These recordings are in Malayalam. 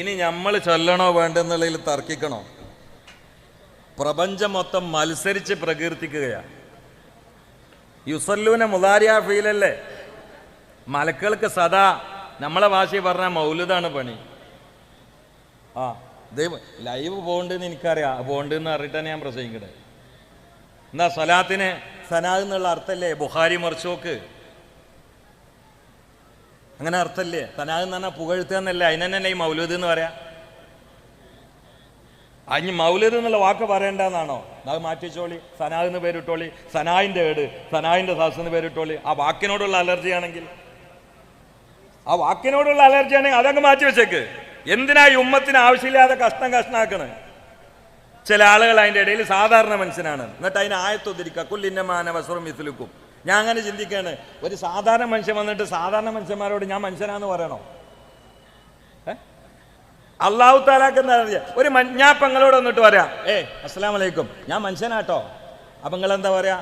ഇനി നമ്മൾ ചൊല്ലണോ വേണ്ടെന്നുള്ളതിൽ തർക്കിക്കണോ? പ്രപഞ്ചം മൊത്തം മത്സരിച്ച് പ്രകീർത്തിക്കുകയാണ് യുസല്ലൂന മുതാരിയ ഫീലല്ലേ? മലക്കൾക്ക് സദാ നമ്മളെ ഭാഷയിൽ പറഞ്ഞ മൗലുദാണ് പണി. ആ ദൈവം ലൈവ് പോകണ്ടെന്ന് എനിക്കറിയാം. പോകണ്ടെന്ന് അറിയിട്ടാണ് ഞാൻ പ്രസംഗിക്കണത് എന്നാ സലാത്തിന് സനാ എന്നുള്ള അർത്ഥല്ലേ? ബുഹാരി മറിച്ചോക്ക് അങ്ങനെ അർത്ഥമല്ലേ തനാകം എന്ന് പറഞ്ഞാൽ പുകഴ്ത്തുക അതിനല്ലേ ഈ മൗലൂദ് എന്ന് പറയാ? അഞ്ഞ് മൗലൂദ് എന്നുള്ള വാക്ക് പറയണ്ടെന്നാണോ? അത് മാറ്റിച്ചോളി സനാഹ് എന്ന് പേരിട്ടോളി. സനായിന്റെ ഏട്. സനായിന്റെ സാസ് എന്ന് പേരിട്ടോളി. ആ വാക്കിനോടുള്ള അലർജി ആണെങ്കിൽ. ആ വാക്കിനോടുള്ള അലർജി ആണെങ്കിൽ അതങ്ങ് മാറ്റി വെച്ചേക്ക് എന്തിനാ ഈ ഉമ്മത്തിന് ആവശ്യമില്ലാതെ കഷ്ണം കഷ്ണാക്കണേ? ചില ആളുകൾ അതിന്റെ ഇടയിൽ സാധാരണ മനുഷ്യനാണ്. എന്നിട്ട് അതിന് ആയത്തൊതിരിക്കുക കുല്ലിന്റെ മാനവസ്വരം ഇസ്ലുക്കും ഞാൻ അങ്ങനെ ചിന്തിക്കുകയാണ് ഒരു സാധാരണ മനുഷ്യൻ വന്നിട്ട് സാധാരണ മനുഷ്യന്മാരോട് ഞാൻ മനുഷ്യനാന്ന് പറയണോ? അള്ളാഹു താലാക്ക് എന്താ അറിയാ? ഒരു ഞാൻ പങ്ങളോട് വന്നിട്ട് പറയാം ഏ അസ്സാം വലൈക്കും ഞാൻ മനുഷ്യനാട്ടോ. അപ്പം നിങ്ങൾ എന്താ പറയാ?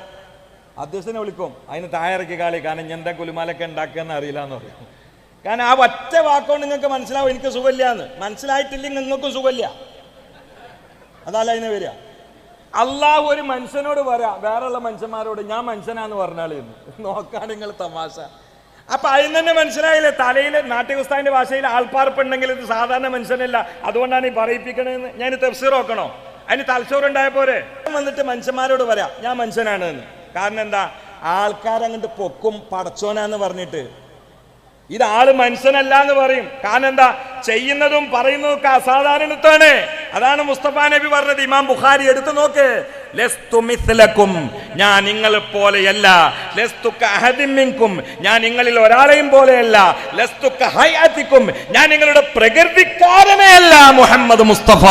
അധ്യക്ഷനെ വിളിക്കും. അതിന് തായറക്കി കാളി. കാരണം ഞാൻ എന്താ കുലുമാലൊക്കെ ഉണ്ടാക്കുകയെന്ന് അറിയില്ല എന്ന് പറയും. കാരണം ആ ഒറ്റ വാക്കോണ്ട് നിങ്ങൾക്ക് മനസ്സിലാവും എനിക്ക് സുഖമില്ല എന്ന് മനസ്സിലായിട്ടില്ലെങ്കിൽ നിങ്ങൾക്കും സുഖമില്ല. അതല്ല അതിനെ വരിക. അള്ളാഹു ഒരു മനുഷ്യനോട് പറയാം വേറെയുള്ള മനുഷ്യന്മാരോട് ഞാൻ മനുഷ്യനാന്ന് പറഞ്ഞാൽ നോക്കാൻ നിങ്ങൾ തമാശ. അപ്പൊ അതിന് തന്നെ മനസ്സിലായില്ലേ തലയിൽ നാട്യകുസ്താവിന്റെ ഭാഷയിൽ ആൾപ്പാർപ്പുണ്ടെങ്കിൽ ഇത് സാധാരണ മനുഷ്യനല്ല. അതുകൊണ്ടാണ് ഈ പറയിപ്പിക്കണതെന്ന് ഞാൻ തഫ്സീർ നോക്കണോ? അതിന് തലച്ചോറുണ്ടായ പോരെ? വന്നിട്ട് മനുഷ്യന്മാരോട് പറയാം ഞാൻ മനുഷ്യനാണ് കാരണം എന്താ? ആൾക്കാരങ്ങോട്ട് പൊക്കും പടച്ചോനാന്ന് പറഞ്ഞിട്ട് ഇത് ആൾ മനുഷ്യനല്ല എന്ന് പറയും. കാരണം എന്താ? ചെയ്യുന്നതും പറയുന്നതും ഒക്കെ അതാണ് മുസ്തഫ നബി പറഞ്ഞത് ഇമാം ബുഖാരി എടുത്തു നോക്ക്. ലസ്തു മിസ്ലക്കും ഞാൻ നിങ്ങളെ പോലെയല്ല. ലസ്തു കഅഹദിൻ മിൻകും ഞാൻ നിങ്ങളിൽ ഒരാളെയും പോലെയല്ല. ലസ്തു കഹയത്തിക്കും ഞാൻ നിങ്ങളുടെ പ്രകൃതിക്കാരനേ അല്ല മുഹമ്മദ് മുസ്തഫ.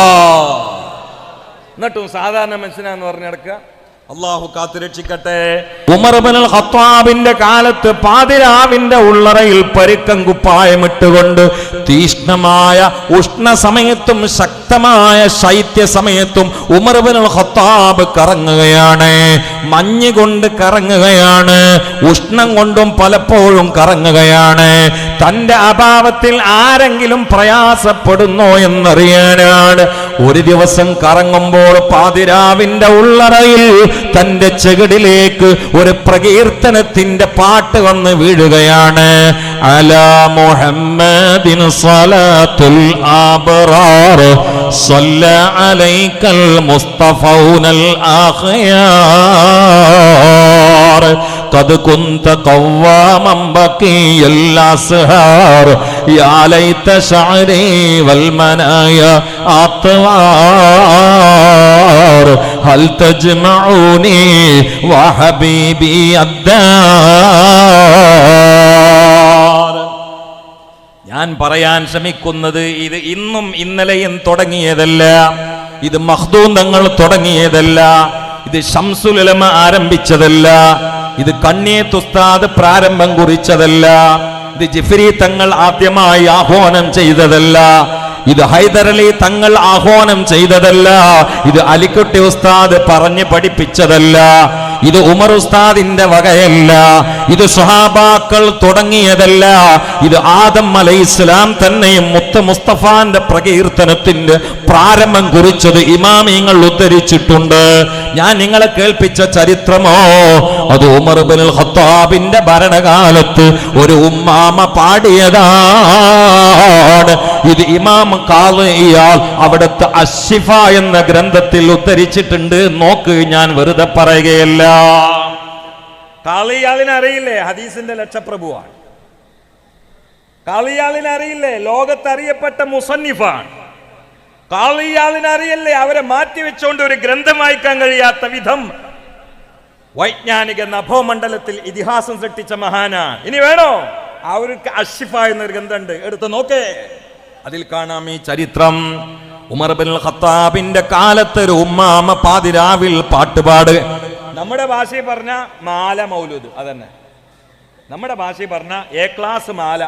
എന്നിട്ടും സാധാരണ മനുഷ്യനാന്ന് പറഞ്ഞു നടക്കുക. അള്ളാഹു കാത്തുരക്ഷിക്കട്ടെ. ഉമർബനൽ ഖത്താബിന്റെ കാലത്ത് പാതിരാവിന്റെ ഉള്ളറയിൽ പരുക്കം കുപ്പായമിട്ടുകൊണ്ട് തീഷ്ണമായ ഉഷ്ണ സമയത്തും ശക്തമായ ശൈത്യ സമയത്തും ഉമർബനൽ ഖത്താബ് കറങ്ങുകയാണ്. മഞ്ഞ് കൊണ്ട് കറങ്ങുകയാണ്. ഉഷ്ണം കൊണ്ടും പലപ്പോഴും കറങ്ങുകയാണ്. തന്റെ അഭാവത്തിൽ ആരെങ്കിലും പ്രയാസപ്പെടുന്നോ എന്നറിയാനാണ് ഒരു ദിവസം കറങ്ങുമ്പോൾ പാതിരാവിന്റെ ഉള്ളറയിൽ തന്റെ ചെകിടിലേക്ക് ഒരു പ്രകീർത്തനത്തിന്റെ പാട്ട് വന്ന് വീഴുകയാണ് അലാ മുഹമ്മദിൻ സ്വലാത്തുൽ ആബ്റാർ صلى عليك المصطفون الأخيار قد كنت قواما بقي الأسهار يا ليت شعري والمنايا أطوار هل تجمعوني وحبيبي الدار ഞാൻ പറയാൻ ശ്രമിക്കുന്നത് ഇത് ഇന്നും ഇന്നലെയും തുടങ്ങിയതല്ല ഇത് മഖ്ദൂം തങ്ങൾ തുടങ്ങിയതല്ല ഇത് ഷംസുലമ ആരംഭിച്ചതല്ല ഇത് കണ്ണിയത്ത് ഉസ്താദ് പ്രാരംഭം കുറിച്ചതല്ല ഇത് ജിഫ്രി തങ്ങൾ ആദ്യമായി ആഹ്വാനം ചെയ്തതല്ല. ഇത് ഹൈദരലി തങ്ങൾ ആഹ്വാനം ചെയ്തതല്ല. ഇത് അലിക്കുട്ടി ഉസ്താദ് പറഞ്ഞ് പഠിപ്പിച്ചതല്ല. ഇത് ഉമർ ഉസ്താദിന്റെ വകയല്ല. ഇത് സുഹാബാക്കൾ തുടങ്ങിയതല്ല. ഇത് ആദം അലൈഹി ഇസ്ലാം തന്നെയും മുത്ത മുസ്തഫാന്റെ പ്രകീർത്തനത്തിന്റെ പ്രാരംഭം കുറിച്ചത് ഇമാമിങ്ങൾ ഉദ്ധരിച്ചിട്ടുണ്ട്. ഞാൻ നിങ്ങളെ കേൾപ്പിച്ച ചരിത്രമോ? അത് ഉമർ ബിൻ ഖത്താബിന്റെ ഭരണകാലത്ത് ഒരു ഉമ്മാമ പാടിയതാണ്. ഇത് ഇമാം കാളിയാൽ അവിടുത്തെ അഷിഫ എന്ന ഗ്രന്ഥത്തിൽ ഉദ്ധരിച്ചിട്ടുണ്ട്. നോക്ക് ഞാൻ വെറുതെ പറയുകയല്ല. കാളിയാളിനെ അറിയില്ലേ ഹദീസിന്റെ ലക്ഷപ്രഭുവാണ്. കാളിയാളിനെ അറിയില്ലേ ലോകത്തറിയപ്പെട്ട മുസന്നിഫാണ്. കാളിയാളിനെ അറിയില്ലേ അവരെ മാറ്റിവെച്ചുകൊണ്ട് ഒരു ഗ്രന്ഥം വായിക്കാൻ കഴിയാത്ത വിധം വൈജ്ഞാനിക നഭോമണ്ഡലത്തിൽ ഇതിഹാസം സൃഷ്ടിച്ച മഹാനാണ്. ഇനി വേണോ? അവർക്ക് അഷിഫ എന്നൊരു ഗ്രന്ഥമുണ്ട്. എടുത്ത് നോക്കേ. അതിൽ കാണാം ഈ ചരിത്രം. ഉമർ ബിൻ ഖത്താബിന്റെ കാലത്ത് ഒരു ഉമ്മാമ പാതിരാവിൽ പാട്ടുപാട് നമ്മുടെ ഭാഷയിൽ പറഞ്ഞ മാല മൗലൂദ് അതന്നെ. നമ്മുടെ ഭാഷയിൽ പറഞ്ഞ എ ക്ലാസ് മാല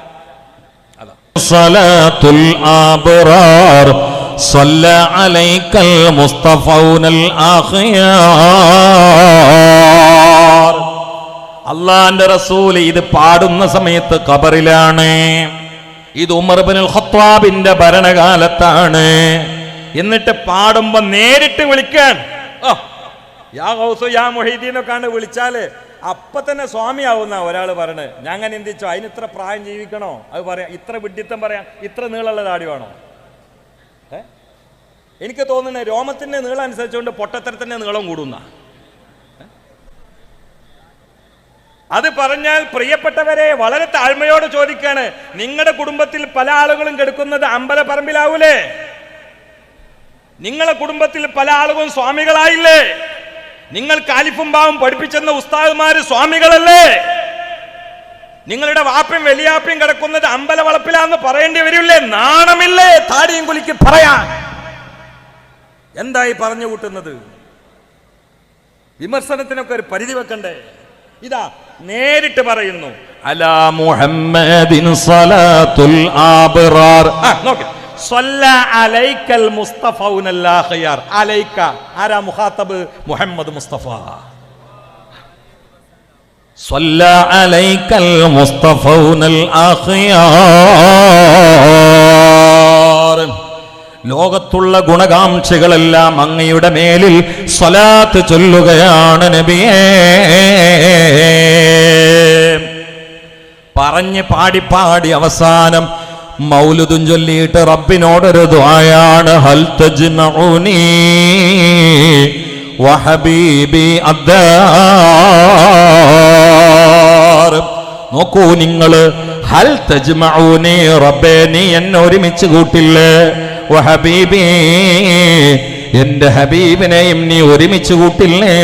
അള്ളാന്റെ റസൂൽ ഇത് പാടുന്ന സമയത്ത് കബറിലാണ് ഇത് ഉമർ ബിനുൽ ഖത്താബിന്റെ ഭരണകാലത്താണ്. എന്നിട്ട് പാടുമ്പോ നേരിട്ട് വിളിക്കാൻ. ഓ യാ ഹൗസു യാ മൊഹീദ്ദീനൊക്കെ ആണ് വിളിച്ചാൽ അപ്പൊ തന്നെ സ്വാമിയാവുന്ന ഒരാൾ പറയണത് ഞാൻ അങ്ങനെ എന്തിച്ചോ അതിന് ഇത്ര പ്രായം ജീവിക്കണോ? അത് പറയാം ഇത്ര വിഡ്ഢിത്തം പറയാം ഇത്ര നീളമുള്ള താടി വേണോ? എനിക്ക് തോന്നുന്നത് രോമത്തിന്റെ നീളം അനുസരിച്ചുകൊണ്ട് പൊട്ടത്തരത്തിന്റെ നീളം കൂടുന്ന. അത് പറഞ്ഞാൽ പ്രിയപ്പെട്ടവരെ വളരെ താഴ്മയോട് ചോദിക്കാണ്. നിങ്ങളുടെ കുടുംബത്തിൽ പല ആളുകളും കെടുക്കുന്നത് അമ്പലപ്പറമ്പിലാവൂലേ? നിങ്ങളുടെ കുടുംബത്തിൽ പല ആളുകളും സ്വാമികളായില്ലേ? നിങ്ങൾ കാലിഫും ബാവും പഠിപ്പിച്ചെന്ന ഉസ്താദ്മാര് സ്വാമികളല്ലേ? നിങ്ങളുടെ വാപ്പയും വലിയാപ്പയും കിടക്കുന്നത് അമ്പല വളപ്പിലാന്ന് പറയേണ്ടി വരില്ലേ? നാണമില്ലേ? താടിയും കുലിക്ക് പറയാൻ. എന്തായി പറഞ്ഞു കൂട്ടുന്നത്? വിമർശനത്തിനൊക്കെ ഒരു പരിധി വെക്കണ്ടേ? ഇതാ നേരിട്ട് പറയുന്നു. അലാ മുഹമ്മദിൻ സലാത്തുൽ ആബ്റാർ. ആ, നോക്ക്. അലൈക്കൽ മുസ്തഫൗനല്ലാഹയാർ അലൈക്ക. ആരാ മുഖാത്തബ്? മുഹമ്മദ് മുസ്തഫ. അലൈക്കൽ മുസ്തഫൗനൽ ആഖിയാർ ലോകത്തുള്ള ഗുണകാംക്ഷികളെല്ലാം അങ്ങയുടെ മേലിൽ സ്വലാത്ത് ചൊല്ലുകയാണ് നബിയേ. പറഞ്ഞ് പാടി പാടി അവസാനം മൗലുദും ചൊല്ലിയിട്ട് റബ്ബിനോടൊരു ദ്വായാണ് ഹൽ വഹബീബി അദ്ദാർ. നോക്കൂ നിങ്ങൾ ഹൽ തജ്മഊനി റബ്ബേ നീ എന്നെ ഒരുമിച്ച് കൂട്ടില്ലേ? വഹബീബി എന്റെ ഹബീബിനെയും നീ ഒരുമിച്ച് കൂട്ടില്ലേ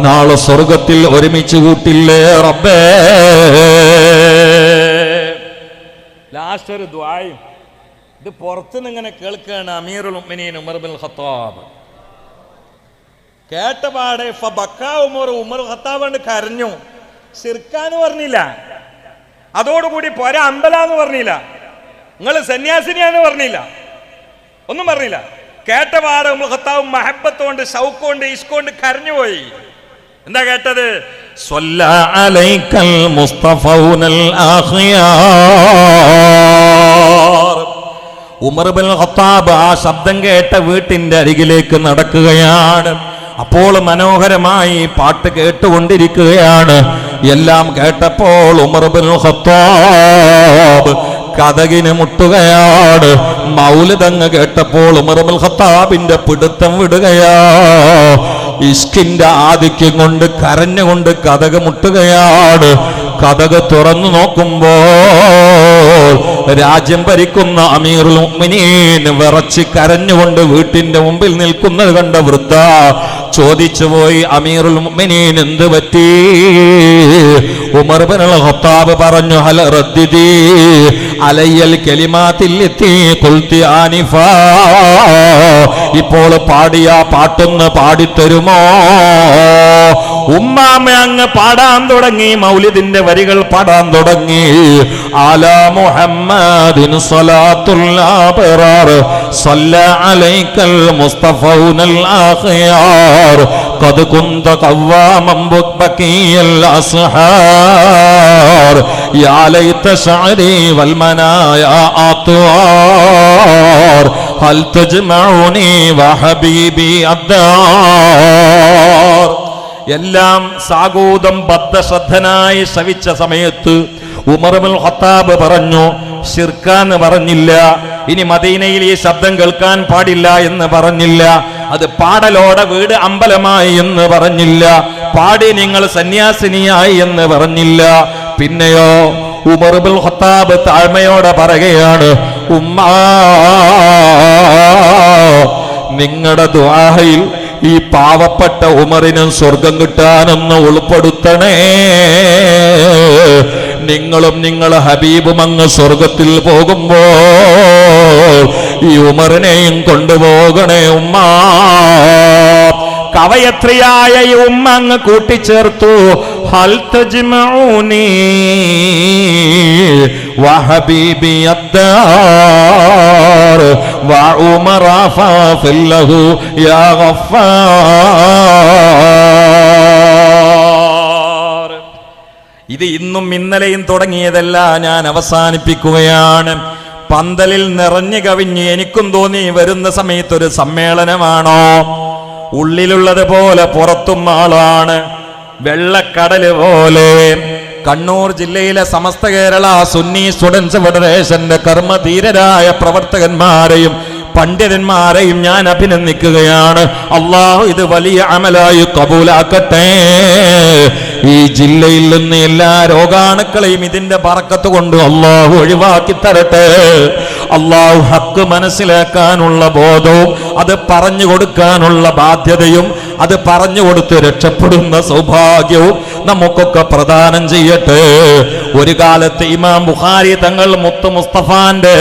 നാളെ സ്വർഗത്തിൽ ഒരുമിച്ച് കൂട്ടില്ലേ റബ്ബേ? ലാസ്റ്റ് ഒരു ദ്വായും ഇത് പുറത്തുനിന്ന് ഇങ്ങനെ കേൾക്കുകയാണ് അമീറുൽ മിനീനും ഉമർ ബിൻ ഖത്താബ്. കേട്ടപാടെ ഉമർ ഉമർ ഖത്താബ് കരഞ്ഞു. സിർക്കാന്ന് പറഞ്ഞില്ല. അതോടുകൂടി പൊര അമ്പലാന്ന് പറഞ്ഞില്ല. നിങ്ങൾ സന്യാസിനിയാന്ന് പറഞ്ഞില്ല. ഒന്നും പറഞ്ഞില്ല. കേട്ടപാടെ ഉമർ ഖത്താബ് മഹബത്തോണ്ട് ഷൗക്കോണ്ട് ഇഷ്കോണ്ട് കരഞ്ഞുപോയി. എന്താ കേട്ടത്? صلى عليك المصطفون الأخيار ഉമർ ബിൻ ഖത്താബ് ആ ശബ്ദം കേട്ട വീട്ടിന്റെ അരികിലേക്ക് നടക്കുകയാണ് അപ്പോൾ മനോഹരമായി പാട്ട് കേട്ടുകൊണ്ടിരിക്കുകയാണ് എല്ലാം കേട്ടപ്പോൾ ഉമർ ബിൻ ഖത്താബ് കഥകിന് മുട്ടുകയാണ് മൗലിതങ്ങ് കേട്ടപ്പോൾ ഉമർ ബിൻ ഖത്താബിന്റെ പിടുത്തം വിടുകയാ ഇഷ്കിന്റെ ആധിക്യം കൊണ്ട് കരഞ്ഞുകൊണ്ട് കഥക മുട്ടുകയാണ്. കഥക തുറന്നു നോക്കുമ്പോൾ രാജ്യം ഭരിക്കുന്ന അമീർ ഉമ്മിനീൻ വിറച്ച് കരഞ്ഞുകൊണ്ട് വീട്ടിന്റെ മുമ്പിൽ നിൽക്കുന്നത് കണ്ട വൃദ്ധ ചോദിച്ചു പോയി അമീറുൽ മുഅ്മിനീൻ എന്ത് പറ്റി? ഉമർ ബിൻ ഖത്താബ് പറഞ്ഞു ഹൽ റദ്ദിദി അലയ്യൽ കലിമാത്തിൽ എത്തി കുൽത്തി ആനിഫാ ഇപ്പോൾ പാടിയ പാട്ടൊന്ന് പാടിത്തരുമോ? ഉമ്മാമ അങ്ങ് പാടാൻ തുടങ്ങി മൗലിദിന്റെ വരികൾ പാടാൻ തുടങ്ങി ആല മുഹമ്മദിൻ സ്വലാത്തുൽ ആബറാർ صلى عليك المصطفون الأخيار قد كنت قواما بكي الأسحار يا ليت شعري والمنايا أطوار هل تجمعني وحبيبي الدار എല്ലാം സാഗോദം ബദ്ധശ്രദ്ധനായി ശവിച്ച സമയത്ത് ഉമർമുൽ ഹത്താബ് പറഞ്ഞു ഷിർക്കാന്ന് പറഞ്ഞില്ല. ഇനി മദീനയിൽ ഈ ശബ്ദം കേൾക്കാൻ പാടില്ല എന്ന് പറഞ്ഞില്ല. അത് പാടലോടെ വീട് അമ്പലമായി എന്ന് പറഞ്ഞില്ല. പാടി നിങ്ങൾ സന്യാസിനിയായി എന്ന് പറഞ്ഞില്ല. പിന്നെയോ ഉമർബുൽ ഹത്താബ് താഴ്മയോടെ പറയുകയാണ് ഉമ്മാ നിങ്ങളുടെ ദ്വാഹയിൽ ഈ പാവപ്പെട്ട ഉമറിനും സ്വർഗം കിട്ടാനൊന്ന് ഉൾപ്പെടുത്തണേ. നിങ്ങളും നിങ്ങൾ ഹബീബും അങ്ങ് സ്വർഗത്തിൽ പോകുമ്പോ ഈ ഉമറിനെയും കൊണ്ടുപോകണേ ഉമ്മ. കവയത്രിയായ ഉമ്മ അങ്ങ് കൂട്ടിച്ചേർത്തു. ഫില്ലഹു യാ ഇത് ഇന്നും ഇന്നലെയും തുടങ്ങിയതല്ല ഞാൻ അവസാനിപ്പിക്കുകയാണ്. പന്തലിൽ നിറഞ്ഞു കവിഞ്ഞ് എനിക്കും തോന്നി വരുന്ന സമയത്തൊരു സമ്മേളനമാണോ? ഉള്ളിലുള്ളത് പോലെ പുറത്തും ആളാണ്. വെള്ളക്കടൽ പോലെ. കണ്ണൂർ ജില്ലയിലെ സമസ്ത കേരള സുന്നി സ്റ്റുഡൻസ് ഫെഡറേഷന്റെ കർമ്മധീരരായ പ്രവർത്തകന്മാരെയും പണ്ഡിതന്മാരെയും ഞാൻ അഭിനന്ദിക്കുകയാണ്. അള്ളാഹു ഇത് വലിയ അമലായി കബൂലാക്കട്ടെ. ഈ ജില്ലയിൽ നിന്ന് എല്ലാ രോഗാണുക്കളെയും ഇതിന്റെ പറക്കത്ത് കൊണ്ട് അള്ളാഹു ഒഴിവാക്കി തരട്ടെ. അള്ളാഹു ഹക്ക് മനസ്സിലാക്കാനുള്ള ബോധവും അത് പറഞ്ഞു കൊടുക്കാനുള്ള ബാധ്യതയും അത് പറഞ്ഞു കൊടുത്ത് രക്ഷപ്പെടുന്ന സൗഭാഗ്യവും നമുക്കൊക്കെ പ്രദാനം ചെയ്യട്ടെ. ഒരു കാലത്ത് ഇമാം ബുഹാരി തങ്ങൾ മുത്ത് മുസ്തഫാന്റെ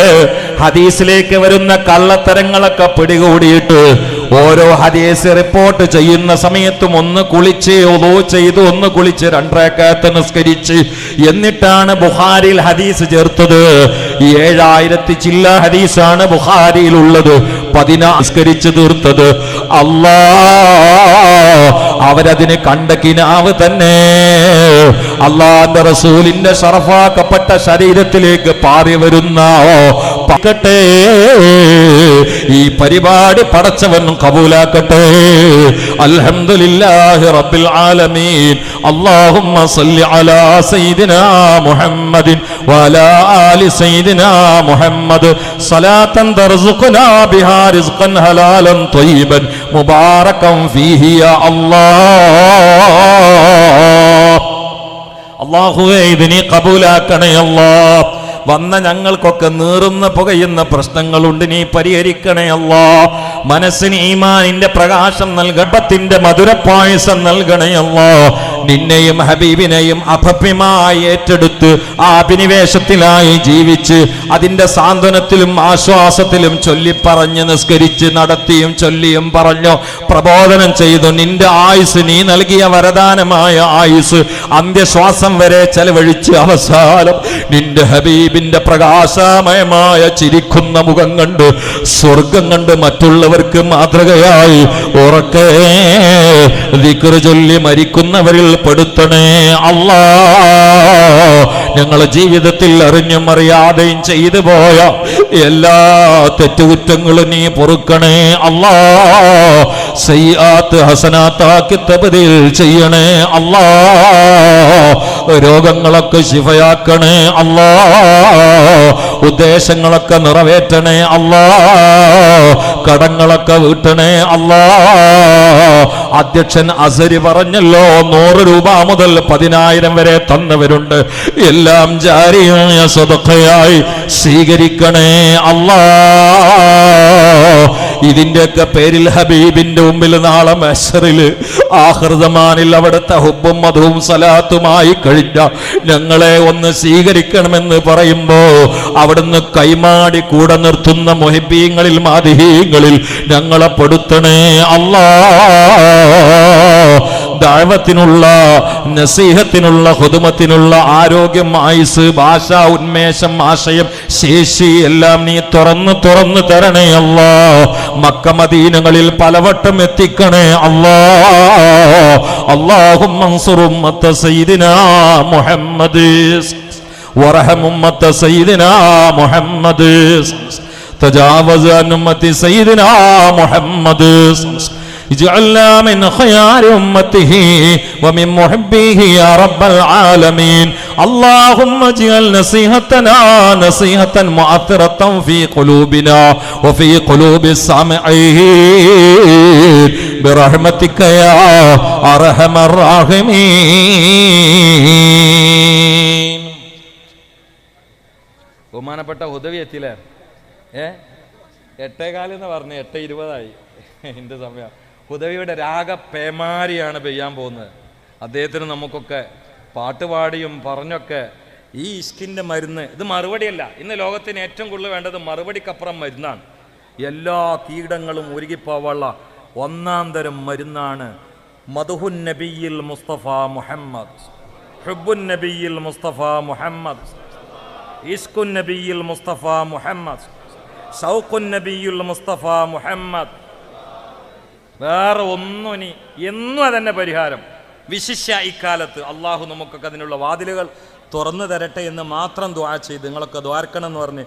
ഹദീസിലേക്ക് വരുന്ന കള്ളത്തരങ്ങളൊക്കെ പിടികൂടിയിട്ട് ഓരോ ഹദീസ് റിപ്പോർട്ട് ചെയ്യുന്ന സമയത്തും ഒന്ന് കുളിച്ച് ഒതോ ചെയ്ത് ഒന്ന് കുളിച്ച് രണ്ടരക്കാത്ത നിസ്കരിച്ച് എന്നിട്ടാണ് ബുഹാരിയിൽ ഹദീസ് ചേർത്തത്. ഏഴായിരത്തി ചില്ല ഹദീസാണ് ബുഖാരിയിൽ ഉള്ളത് പതിനാ നിസ്കരിച്ച് തീർത്തത്. അല്ലാ അവരതിന് കണ്ട കിനാവ് തന്നെ. അള്ളാന്റെ റസൂലിന്റെ ഷറഫാക്കപ്പെട്ട ശരീരത്തിലേക്ക് പാറി വരുന്ന പക്കട്ടെ ഈ പരിപാടി പടച്ചവൻ കബൂലാക്കട്ടെ. അൽഹംദുലില്ലാഹി റബ്ബിൽ ആലമീൻ. അല്ലാഹുമ്മ സല്ലി അലാ സയ്യിദിനാ മുഹമ്മദിൻ വഅലാ ആലി സയ്യിദിനാ മുഹമ്മദ്. സ്വലാത്തൻ തർസുഖുനാ ബിഹാ റിസ്ഖൻ ഹലാലൻ ത്വയ്യിബൻ മുബാറകം ഫീഹി യാ അല്ലാഹ്. അള്ളാഹുവേ ഇതിനെ കബൂലാക്കണേ അല്ലാ വന്ന ഞങ്ങൾക്കൊക്കെ നീറുന്ന പുകയുന്ന പ്രശ്നങ്ങളുണ്ട്. നീ പരിഹരിക്കണേ അല്ലോ. മനസ്സിന് ഈമാനിന്റെ പ്രകാശം നൽകട്ടത്തിന്റെ മധുരപ്പായസം നൽകണേ അല്ലാ. നിന്നെയും ഹബീബിനെയും അഭപ്യമായി ഏറ്റെടുത്ത് ആ അഭിനിവേശത്തിലായി ജീവിച്ച് അതിന്റെ സാന്ത്വനത്തിലും ആശ്വാസത്തിലും ചൊല്ലിപ്പറഞ്ഞ് നിസ്കരിച്ച് നടത്തിയും ചൊല്ലിയും പറഞ്ഞു പ്രബോധനം ചെയ്തു നിന്റെ ആയുസ് നീ നൽകിയ വരദാനമായ ആയുസ് അന്ത്യശ്വാസം വരെ ചെലവഴിച്ച് അവസാനം നിന്റെ ഹബീബിന്റെ പ്രകാശമയമായ ചിരിക്കുന്ന മുഖം കണ്ട് സ്വർഗം കണ്ട് മറ്റുള്ളവർക്ക് മാതൃകയായി ഉറക്കേ ദിക്കറ് ചൊല്ലി മരിക്കുന്നവരിൽ പെടുത്തണേ അല്ല ഞങ്ങളെ ജീവിതത്തിൽ അറിഞ്ഞും അറിയാതെയും ചെയ്തു പോയ എല്ലാ തെറ്റുകുറ്റങ്ങളും നീ പൊറുക്കണേ. അല്ല സയ്യാത്ത് ഹസനാത്താക്കി തപതിൽ ചെയ്യണേ. അല്ല രോഗങ്ങളൊക്കെ ശിഫയാക്കണേ. അല്ല ഉദ്ദേശങ്ങളൊക്കെ നിറവേറ്റണേ. അല്ല കടങ്ങളൊക്കെ വീട്ടണേ. അല്ലാ അധ്യക്ഷൻ അസരി പറഞ്ഞല്ലോ നൂറ് രൂപ മുതൽ പതിനായിരം വരെ തന്നവരുണ്ട്. എല്ലാം ജാരിയായ സ്വതക്കയായി സ്വീകരിക്കണേ അല്ല ഇതിന്റെയൊക്കെ പേരിൽ ഹബീബിന്റെ മുമ്പിൽ നാളെ മെഷറിൽ ആഹൃതമാനിൽ അവിടുത്തെ ഹുബും മധുവും സലാത്തുമായി കഴിഞ്ഞ ഞങ്ങളെ ഒന്ന് സ്വീകരിക്കണമെന്ന് പറയുമ്പോ അവിടുന്ന് കൈമാടി കൂടെ നിർത്തുന്ന മൊഹിബീങ്ങളിൽ മാതിഹീങ്ങളിൽ ഞങ്ങളെ പെടുത്തണേ അല്ലാ ദാഴ്വത്തിനുള്ള നസീഹത്തിനുള്ള ഹുദുമത്തിനുള്ള ആരോഗ്യം ആയുസ് ഭാഷ ഉന്മേഷം ആശയം ശേഷി എല്ലാം നീ തുറന്ന് തുറന്ന് തരണേ അല്ലാ മക്കമദീനങ്ങളിൽ പലവട്ടം എത്തിക്കണേ അല്ലാ അള്ളാഹും സയ്യിദിനാ മുഹമ്മദ് ورحم أمة سيدنا محمد تجاوز عن أمة سيدنا محمد اجعلنا من خيار أمته ومن محبيه يا رب العالمين اللهم اجعل نصيحتنا نصيحة مؤثرة في قلوبنا وفي قلوب السامعين برحمتك يا أرحم الراحمين ബഹുമാനപ്പെട്ട ഹുദവി എത്തിയില്ലേ ഏ എട്ടേകാല് എന്ന് പറഞ്ഞു എട്ട് ഇരുപതായി എൻ്റെ സമയം ഹുദവിയുടെ രാഗ പേമാരിയാണ് പെയ്യാൻ പോകുന്നത്. അദ്ദേഹത്തിന് നമുക്കൊക്കെ പാട്ടുപാടിയും പറഞ്ഞൊക്കെ ഈ ഇഷ്കിന്റെ മരുന്ന് ഇത് മറുപടിയല്ല. ഇന്ന് ലോകത്തിന് ഏറ്റവും കൂടുതൽ വേണ്ടത് മറുപടിക്കപ്പുറം മരുന്നാണ്. എല്ലാ കീടങ്ങളും ഉരുകിപ്പോവുള്ള ഒന്നാം തരം മരുന്നാണ് മധുഹുൻ നബിയിൽ മുസ്തഫ മുഹമ്മദ്. ഹുബുൻ നബിയിൽ മുസ്തഫ മുഹമ്മദ്. ഇസ്കുൻ നബിയിൽ മുസ്തഫ മുഹമ്മദ്. സൗഖുൻ നബിയുൽ മുസ്തഫ മുഹമ്മദ്. വേറെ ഒന്നും ഇനി എന്നും അതന്നെ പരിഹാരം. വിശിഷ്യ ഇക്കാലത്ത് അള്ളാഹു നമുക്കൊക്കെ അതിനുള്ള വാതിലുകൾ തുറന്നു തരട്ടെ എന്ന് മാത്രം ദ്വാ ചെയ്ത് നിങ്ങളൊക്കെ ദ്വാർക്കണം എന്ന് പറഞ്ഞ്